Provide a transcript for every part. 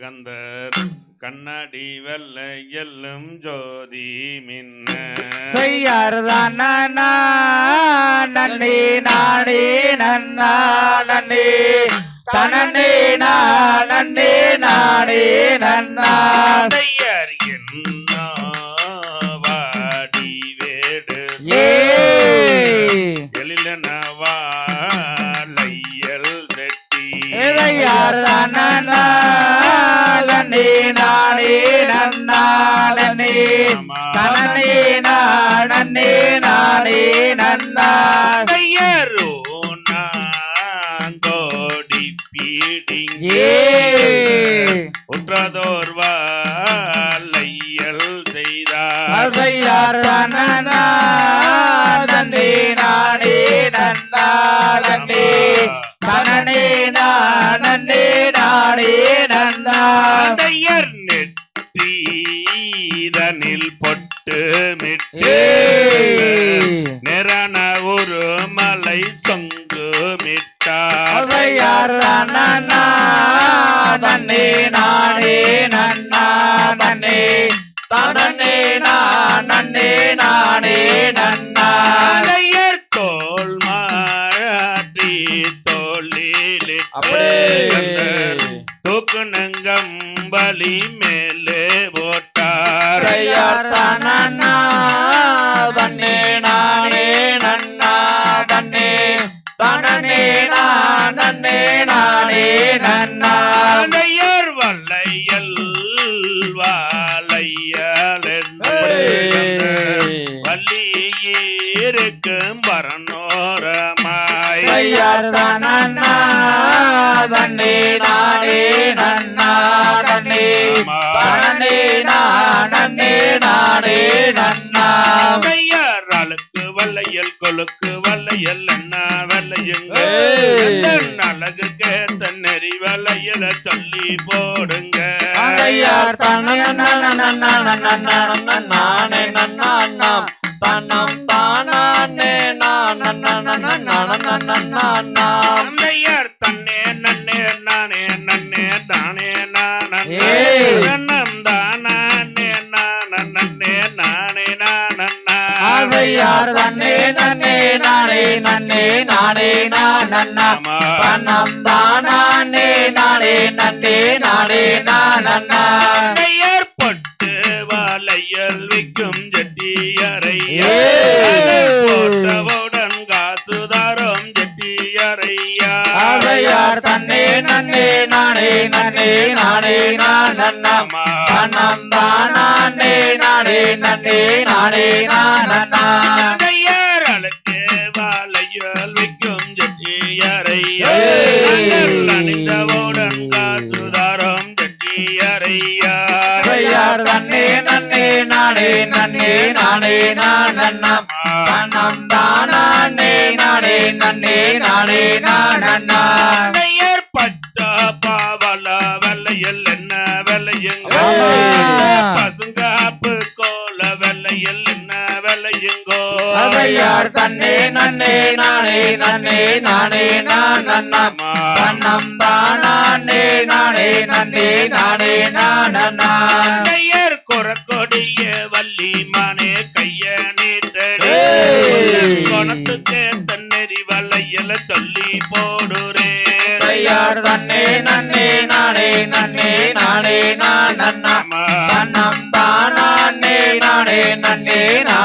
கந்தர் கண்ணாடி வெள்ள எல்லும் ஜோதி மின்ன. செய்யாருதான் நன்னி நானே நன்னா நன்னி. தனனே நன்னே நானே நன்னா. உற்றதோர் வாழையல் செய்தார். நன்னா நன்னே நானே நன்னா தனனே நானே நன்னா தையர் நெற்றீதனில் பொட்டு மிட்டு ஏ. மிட்டார் அசையார் நன்னா நானே நன்னா நன்னே தனனே நன்னே நானே நன்னா தையர் தோல் மாற்றி தோளில் தூக்கு நங்கம்பலி மேலே போட்டார் செய்யார் நன்னா தன்னே நானே நன்னா தன்னே தனனே நன்னே நானே நன்னா தையர் வல்லையல் வாழையல் வள்ளியிருக்கும் வரநோரமாய் செய்யார் நன்னா தன்னே நானே நன்னா தன்னே. தனனே நன்னே நானே நன்னா தையர் அழுக்கு வல்லையல் கொழுக்கு வல்லையல் அழகு கேத்த நெறி வலையில சொல்லி போடுங்க நானே நன்னா தன்னம் தானே நானே நன்னே நானே நானண்ணா தன்னம் தானே நானே நன்னே நானே நானண்ணா அம்மையார் பட்டு வாழையல் விக்கும் ஜட்டியறையா ஏய். போட்டவுடன் காசுதாரம் ஜட்டியறையா ஆசையார் தன்னே நன்னே நானே நன்னே நானே நானண்ணா தன்னம் தானே நானே நன்னே நானே அம்மையார் செய்யார் தன்னே நன்னே நானே நன்னே நானே நானண்ணா தன்னம் தானே நானே நன்னே நானே அம்மையார் பச்சா பாவல வெள்ளையல் என்ன வெள்ளையுங்க? ஆமா. வெள்ளையுங்கோ அதையார் தன்னே நன்னே நானே நன்னே நானே நானண்ணா தன்னம் தானே நானே நன்னே நானே நானண்ணா கையர் குறக்கொடிய வள்ளி மானே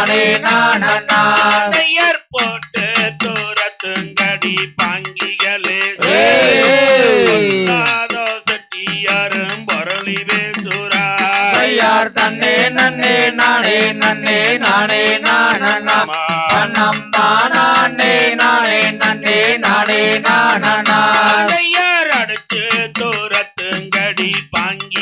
நானே நானண்ணா கையர் போட்டு தூரத்துங்கடி பாங்கிகளே செட்டியாரும் பொருளி பேசுறா. செய்யார் தன்னே நன்னே நானே நன்னே நானே நானண்ணா தன்னம் தானே நானே நன்னே நானே நானண்ணா கையார் அடிச்சு தூரத்துங்கடி பாங்கிகளே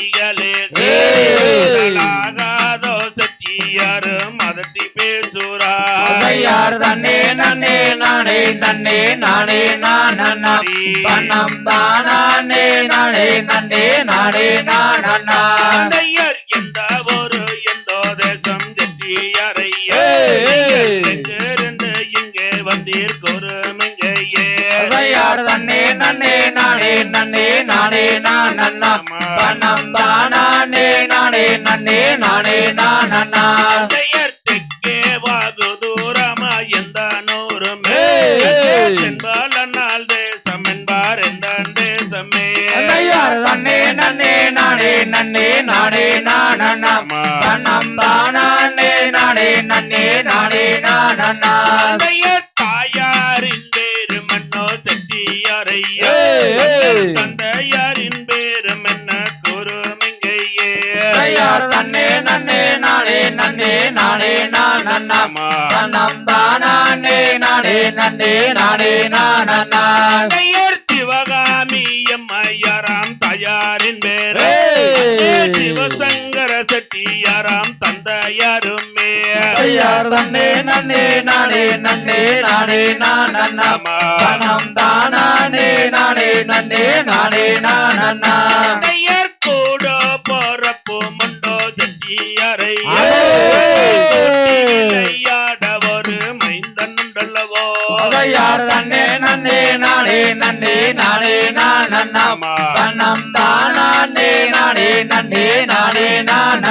நன்னே நானே நானண்ணா. தன்னம் தானே நானே நன்னே நானே நானண்ணா. கையர் எந்த ஒரு எந்தோ தேசம். எங்கிருந்து இங்கே வந்தீர் குருமிங்கையே செய்யார் தன்னே நன்னே நானே நன்னே நானே நானே நானண்ணா. தன்னம் தானே நானே நன்னே நானே நானண்ணா. தந்தையர் தாயாரின் பேரு மன்னோ செட்டியாரையா. தந்தையாரின் பேரு மன்ன குருமிங்கையே. தந்தையார் தன்னே நன்னே நானே நன்னே நானே நானண்ணா தன்னம் தானே நானே நன்னே நானே நானண்ணா தந்தையர் சிவகாமி எம்மையாராம் தாயாரின் பேரு. ஏய். செட்டியாராம் தந்தையாருமே. தந்தையார் தன்னே நன்னே நானே நன்னே நானே நானண்ணா தன்னம் தானே நானே நன்னே நானே நானண்ணா தந்தையர் கூட போறப்போ மண்டோ செட்டியாரையா ஏய். விளையாட ஒரு மைந்தன் உண்டல்லவோ. தந்தையார் தன்னே நானே நன்னே நானே நானண்ணா தந்தையர் கூட போறப்போ மண்டு பாரா தந்தையார் தன்னே நன்னே நானே நன்னே நானே நானண்ணா தன்னம் தானே நானே நன்னே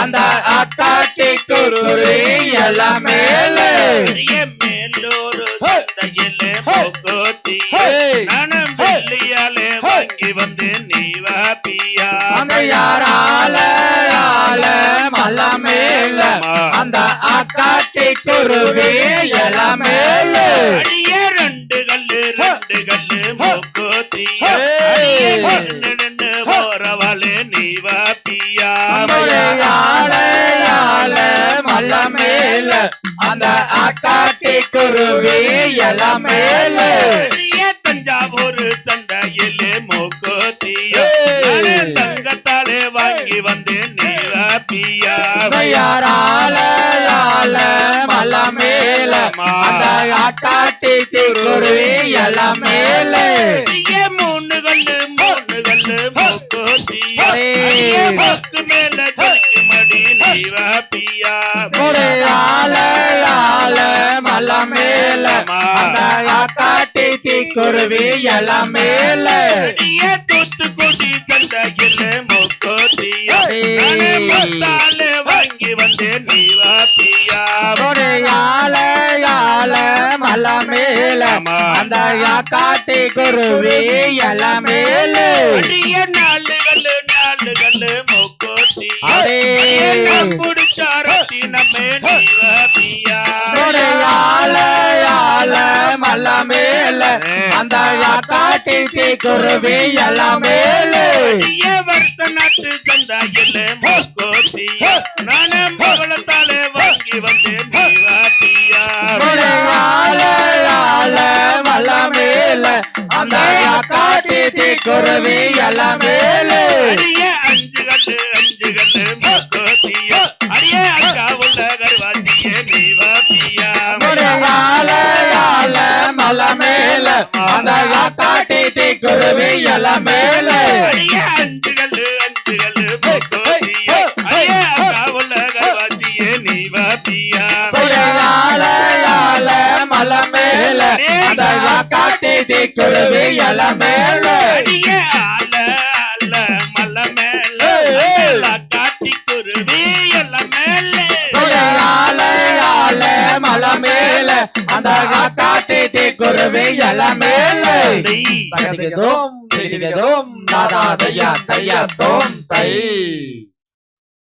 அந்த அக்காட்டி குருரி எல மேல. மேலூரு சந்தையிலே மொக்கோத்தியே ஏய். நானும் வெள்ளியாலே வாங்கி வந்து நீ வாப்பியா அந்த யாரால யால மல. மேல அந்த அக்காட்டி குருவி எல மேல. எல மேல. தஞ்சாவூர் சந்தையிலே மூக்குத்தியா தங்கத்தாலே வாங்கி வந்தேன் நீ வாப்பியா யாரால யால மல மேல. அந்த அக்காட்டி குருவி எல மேல. மூணு கல்லு மூணு கல்லு மூக்குத்தியா மூக்கு மேல மடி நீ வாப்பியா கொடையால யால மல. மேல அந்த அக்காட்டி குருவி எல மேல. தூத்துக்குடி மொத்தாலே வாங்கி வந்தேன் நீ வாப்பியா கொடையால யால மல. மேல அந்த அக்காட்டி குருவி எல மேல. அடிய நாலு கல்லு நாலு கல்லு மூக்கோத்தி. அடே. புடிச்சாரத்தி நம்மே மல. மேல அந்த அக்காட்டி குருவி எல மேல வருஷ நாட்டு சந்தாயில மூக்கோத்தி நானே மகளத்தாலே வாங்கி வந்தேன் மல மேல. அந்த அக்காட்டி குருவி எல மேல. அந்த அக்காட்டி குருவி எல மேல. அடியே அஞ்சு கல்லு அஞ்சு கல்லு மூக்கோத்தியே அடியே அக்கா உள்ள கருவாச்சியே நீ வாப்பியா. கொடையால யால மல மேல. அந்த அக்காட்டி குருவி எல மேல. அடியே ஆல ஆல மல மேல. ஏய். காட்டி குருவி எல்லாம் மேல. கொடையால யால மல மேல. அந்த அக்காட்டி குருவி எல மேல தகதிகதோம் திகதிகதோம் தாதா தையா தையா தோம் தை